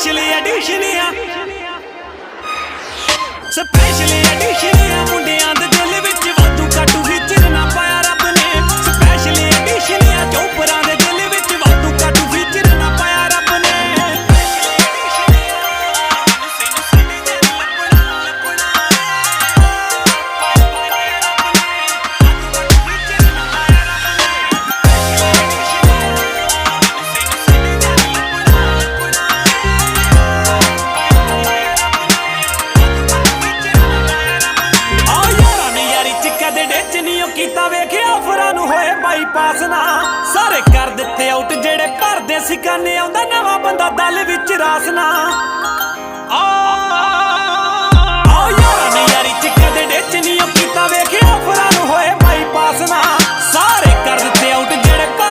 Specially edition. Specially edition. ਚ ਨਹੀਂ ਉਹ ਕੀਤਾ, ਵੇਖਿਆ ਫਰਾਂ ਨੂੰ ਹੋਏ ਬਾਈਪਾਸ ਨਾ। ਸਾਰੇ ਕਰ ਦਿੱਤੇ ਆਊਟ ਜਿਹੜੇ ਭਰਦੇ ਸਿਕਾਨੇ ਆਉਂਦਾ, ਨਵਾਂ ਬੰਦਾ ਦਲ ਵਿੱਚ ਰਾਸ ਨਾ।